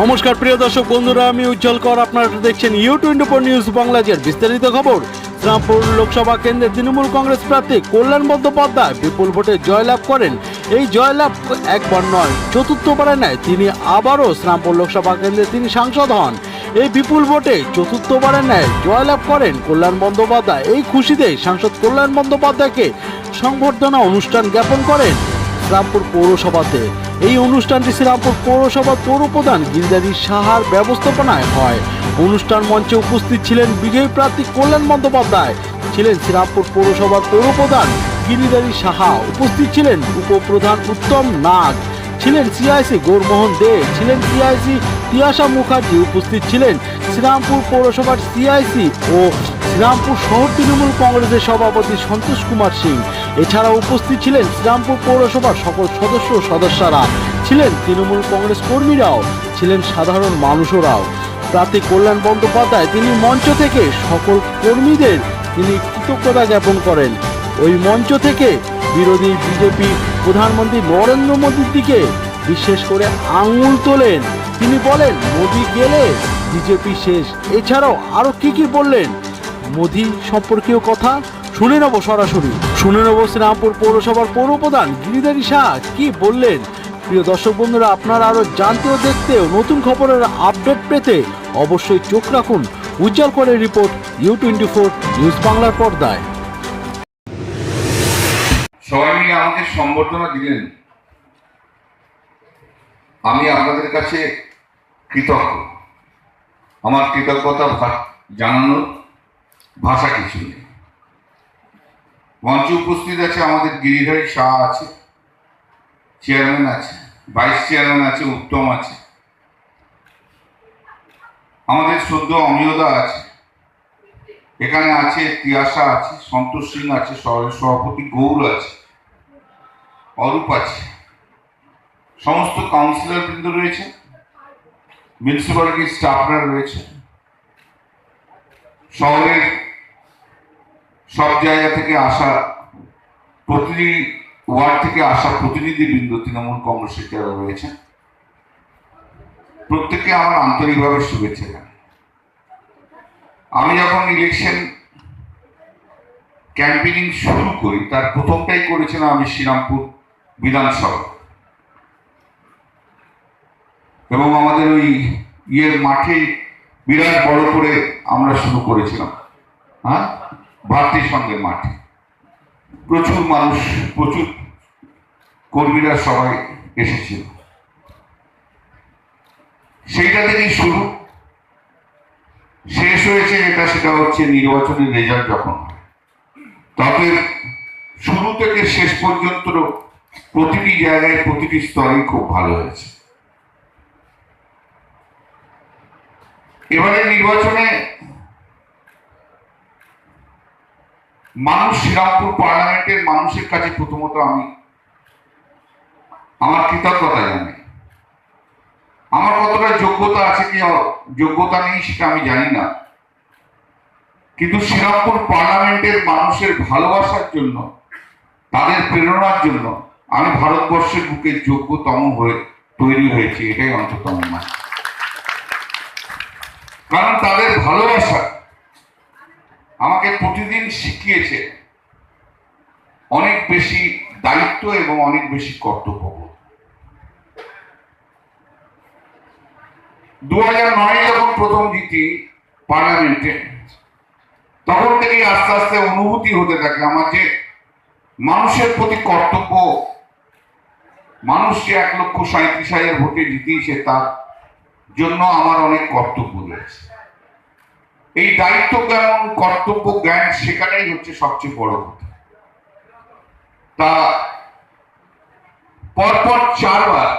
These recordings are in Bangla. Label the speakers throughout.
Speaker 1: নমস্কার, প্রিয় দর্শক বন্ধুরা, আমি উজ্জ্বল কর। আপনারা দেখছেন ইউ টোয়েন্টি ফোর নিউজ বাংলাদেশের বিস্তারিত খবর। শ্রীরামপুর লোকসভা কেন্দ্রে তৃণমূল কংগ্রেস প্রার্থী কল্যাণ বন্দ্যোপাধ্যায় বিপুল ভোটে জয়লাভ করেন। এই জয়লাভ একবার নয় চতুর্থবারের ন্যায় তিনি আবারও শ্রীরামপুর লোকসভা কেন্দ্রে তিনি সাংসদ হন। এই বিপুল ভোটে চতুর্থবারের ন্যায় জয়লাভ করেন কল্যাণ বন্দ্যোপাধ্যায়। এই খুশিতে সাংসদ কল্যাণ বন্দ্যোপাধ্যায়কে সংবর্ধনা অনুষ্ঠান জ্ঞাপন করেন শ্রীরামপুর পৌরসভাতে। এই অনুষ্ঠানটি শ্রীরামপুর পৌরসভার পৌরপ্রধান গিরিধারী সাহার ব্যবস্থাপনায় হয়। অনুষ্ঠান মঞ্চে উপস্থিত ছিলেন বিজয়ী প্রার্থী কল্যাণ বন্দ্যোপাধ্যায়, ছিলেন শ্রীরামপুর পৌরসভার পৌরপ্রধান গিরিধারী সাহা, উপস্থিত ছিলেন উপপ্রধান উত্তম নাগ, ছিলেন সিআইসি গৌরমোহন দে, ছিলেন সিআইসি তিয়াসা মুখার্জি, উপস্থিত ছিলেন শ্রীরামপুর পৌরসভার সিআইসি ও শ্রীরামপুর শহর তৃণমূল কংগ্রেসের সভাপতি সন্তোষ কুমার সিং। এছাড়া উপস্থিত ছিলেন শ্রীরামপুর পৌরসভার সকল সদস্য সদস্যরা। ছিলেন তৃণমূল কংগ্রেস কর্মীরাও, ছিলেন সাধারণ মানুষরাও। প্রার্থী কল্যাণ বন্দ্যোপাধ্যায় তিনি মঞ্চ থেকে সকল কর্মীদের তিনি কৃতজ্ঞতা জ্ঞাপন করেন। ওই মঞ্চ থেকে বিরোধী বিজেপি প্রধানমন্ত্রী নরেন্দ্র মোদীর দিকে বিশেষ করে আঙুল তোলেন। তিনি বলেন, মোদী গেলে বিজেপি শেষ। এছাড়াও আরও কি কি বললেন? মোদী সম্পর্কীয় কথা? শুনে নেব সরাসরি। শুনে নেব শ্রীরামপুর পৌরসভার পৌরপ্রধান গিরিধারী শাহ, কি বললেন? প্রিয় দর্শক বন্ধুরা, আপনারা আরও জানতে ও দেখতে নতুন খবরের আপডেট পেতে অবশ্যই চোখ রাখুন উজ্জ্বল করে report U twenty four news বাংলার পর্দায়।
Speaker 2: সবাই মিলে আমাকে সম্বর্ধনা দিলেন। আমি আপনাদের কাছে কৃতজ্ঞ। আমার কৃতজ্ঞতা জানানোর ভাষা কিছু নেই। মঞ্চে উপস্থিত আছে আমাদের গিরিধারী শাহ আছে, চেয়ারম্যান আছে, ভাইস চেয়ারম্যান আছে, উত্তম আছে। আমাদের সদ্য অমিয়দা আছে। এখানে আছে তিয়াসা আছে, সন্তোষ সিং আছে শহরের সভাপতি গৌর আছে, অরূপ আছে। সমস্ত কাউন্সিলর বৃন্দ রয়েছে মিউনিসিপ্যালিটির স্টাফরা রয়েছে। শহরের সব জায়গা থেকে আসা প্রতিটি ওয়ার্ড থেকে আসা প্রতিনিধি বৃন্দ তৃণমূল কংগ্রেসের যারা রয়েছে প্রত্যেককে আমার আন্তরিকভাবে শুভেচ্ছা জানাই। আমি যখন ইলেকশন ক্যাম্পেনিং শুরু করি, তার প্রথমটাই করেছিলাম আমি শ্রীরামপুর বিধানসভা। এবং আমাদের ওই ইয়ের মাঠে বিরাট বড় করে আমরা শুরু করেছিলাম। হ্যাঁ? ভারতী সঙ্গের মাঠে। প্রচুর মানুষ, প্রচুর কর্মীরা সবাই এসেছিল। সেইটা থেকেই শুরু। শেষ হয়েছে যেটা, সেটা হচ্ছে নির্বাচনের রেজাল্ট যখন তবে শুরু থেকে শেষ পর্যন্ত প্রতিটি জায়গায়, প্রতিটি স্তরে খুব ভালো হয়েছে। এবারে নির্বাচনে মানুষ শ্রীরামপুর পার্লামেন্টের মানুষের কাছে প্রথমত আমি আমার কৃতজ্ঞতা জানাই। আমার কতটা যোগ্যতা আছে কি যোগ্যতা নেই সেটা আমি জানি না। কিন্তু শ্রীরামপুর পার্লামেন্টের মানুষের ভালোবাসার জন্য, তাদের প্রেরণার জন্য আমি ভারতবর্ষের বুকে যোগ্যতম হয়ে তৈরি হয়েছি, এটাই অন্তত মানে কারণ তাদের ভালোবাসা আমাকে প্রতিদিন শিখিয়েছে অনেক বেশি দায়িত্ব এবং অনেক বেশি কর্তব্য দু হাজার নয় যখন প্রথম জিতি পার্লামেন্টে, তখন থেকেই আস্তে আস্তে অনুভূতি হতে থাকে আমার যে মানুষের প্রতি কর্তব্য, মানুষ যে এক লক্ষ সাঁত্রিশ হাজার ভোটে জিতিয়েছে তার জন্য আমার অনেক কর্তব্য রয়েছে। এই দায়িত্ব জ্ঞান কর্তব্য, জ্ঞান, সেখানেই হচ্ছে সবচেয়ে বড় তা পরপর চারবার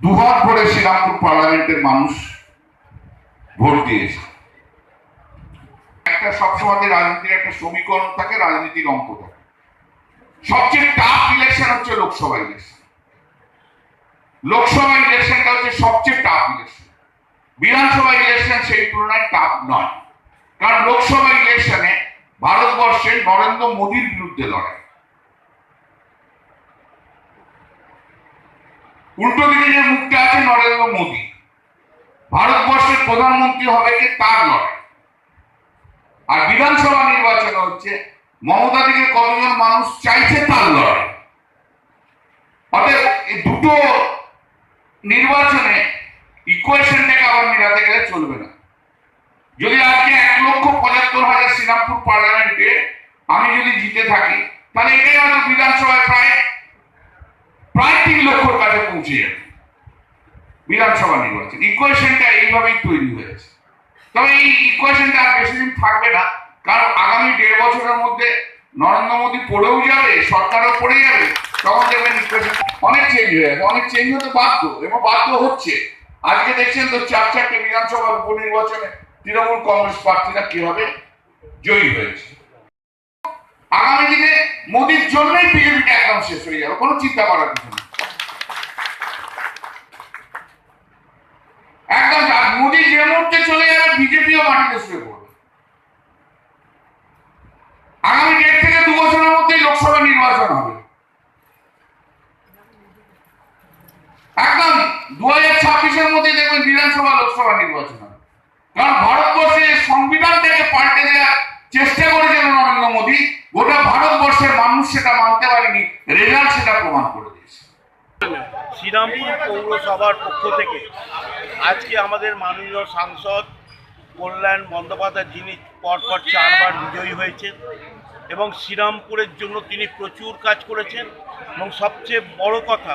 Speaker 2: দুহাত ভরে শ্রীরামপুর পার্লামেন্টের মানুষ ভোট দিয়েছে। একটা সবসময় রাজনীতির একটা সমীকরণ থাকে, রাজনীতির অঙ্ক থাকে। সবচেয়ে টাফ ইলেকশন হচ্ছে লোকসভা ইলেকশন লোকসভা ইলেকশনটা হচ্ছে সবচেয়ে টাফ ইলেকশন বিধানসভা ইলেকশন সেই তুলনায় টাফ নয়। কারণ লোকসভা ইলেকশনে ভারতবর্ষের নরেন্দ্র মোদীর বিরুদ্ধে লড়াই। উল্টো দিকে যে মুখটা আছে নরেন্দ্র মোদী, ভারতবর্ষের প্রধানমন্ত্রী হবে কি তার লড়াই। আর বিধানসভা নির্বাচন হচ্ছে, মমতা দিকে কতজন মানুষ চাইছে তার লড়াই। এই দুটো নির্বাচনে ইকুয়েশনটাকে আবার মিলাতে গেলে চলবে না। যদি আজকে এক লক্ষ পঁচাত্তর হাজার শ্রীরামপুর পার্লামেন্টে আমি যদি জিতে থাকি, তাহলে এটাই হয়তো বিধানসভায় প্রায় প্রায় তিন লক্ষর কাছে পৌঁছে যাবে। বিধানসভা নির্বাচন। ইকুয়েশনটা এইভাবেই তৈরি হয়েছে তবে এই ইকুয়েশনটা আর বেশি দিন থাকবে না। কারণ আগামী দেড় বছরের মধ্যে নরেন্দ্র মোদী পড়েও যাবে, সরকারও পড়ে যাবে, তখন দেখবেন ইকুয়েশন অনেক চেঞ্জ হয়ে যাবে অনেক চেঞ্জ হতে বাধ্য, এবং বাধ্য হচ্ছে। আজকে দেখছেন তো চার চারটে বিধানসভার উপনির্বাচনে তৃণমূল কংগ্রেস প্রার্থীরা কীভাবে জয়ী হয়েছে? আগামী দিনে মোদীর জন্যই বিজেপিটা একদম শেষ হয়ে যাবে, কোনো চিন্তা করার কিছু একদম মোদী যে মুহূর্তে চলে যাবে, বিজেপিও মাটিতে শুয়ে পড়বে। আগামী দেড় থেকে দু বছরের মধ্যেই লোকসভা নির্বাচন হবে। একদম মধ্যে দেখবেন বিধানসভা, লোকসভা নির্বাচন হবে। কারণ ভারতবর্ষে সংবিধানটাকে পাল্টে দেওয়ার চেষ্টা করেছেন নরেন্দ্র মোদী, গোটা ভারতবর্ষের মানুষ সেটা মানতে পারেনি, রেজাল্ট সেটা প্রমাণ করে
Speaker 3: শ্রীরামপুর পৌরসভার পক্ষ থেকে আজকে আমাদের মাননীয় সাংসদ কল্যাণ বন্দ্যোপাধ্যায়, যিনি পরপর চারবার বিজয়ী হয়েছেন এবং শ্রীরামপুরের জন্য তিনি প্রচুর কাজ করেছেন। এবং সবচেয়ে বড় কথা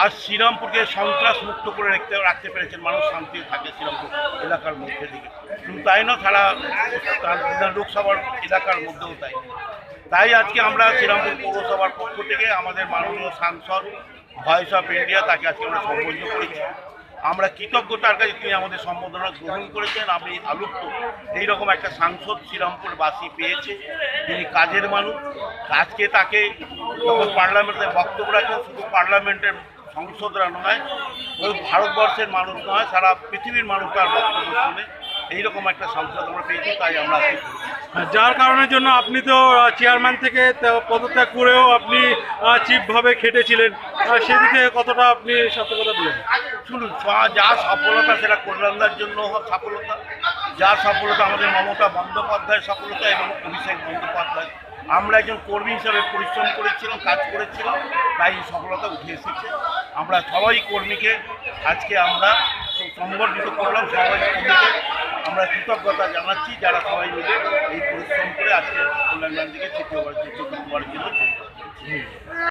Speaker 3: আর শ্রীরামপুরকে সন্ত্রাস মুক্ত করে রাখতে রাখতে পেরেছেন, মানুষ শান্তি থাকে শ্রীরামপুর এলাকার মধ্যে দিকে। শুধু তাই না তার লোকসভার এলাকার মধ্যেও তাই। তাই আজকে আমরা শ্রীরামপুর পৌরসভার পক্ষ থেকে আমাদের মাননীয় সাংসদ ভয়েস অফ ইন্ডিয়া তাকে আজকে আমরা সম্বোধন করেছি। আমরা কৃতজ্ঞতার কাছে তিনি আমাদের সম্বোধনা গ্রহণ করেছেন। আমি আলুপ্ত। এইরকম একটা সাংসদ শ্রীরামপুরবাসী পেয়েছে। তিনি কাজের মানুষ। আজকে তাকে যখন পার্লামেন্টে বক্তব্য রাখেন, শুধু পার্লামেন্টের সংসদরা নয় ওই ভারতবর্ষের মানুষ নয় সারা পৃথিবীর মানুষ তার বক্তব্য শুনে এইরকম একটা সংসদ আমরা পেয়েছি তাই আমরা
Speaker 4: যার কারণের জন্য আপনি তো চেয়ারম্যান থেকে পদত্যাগ করেও আপনি চিপভাবে খেটেছিলেন। সেদিকে কতটা আপনি সতর্কতা দিলেন?
Speaker 3: শুনুন যা সফলতা সেটা কল্যাণদার জন্য সফলতা যা সফলতা আমাদের মমতা বন্দ্যোপাধ্যায়ের সফলতা এবং অভিষেক বন্দ্যোপাধ্যায়। আমরা একজন কর্মী হিসাবে পরিশ্রম করেছিলাম কাজ করেছিলাম তাই সফলতা উঠে এসেছে। আমরা সবাই কর্মীকে আজকে আমরা সংগঠিত করলাম, সবাই কর্মীকে। আমরা কৃতজ্ঞতা জানাচ্ছি যারা সবাই মিলে এই পরিশ্রম করে আজকে কল্যাণ গান্ধীকে তৃতীয়বার চতুর্থবার জন্য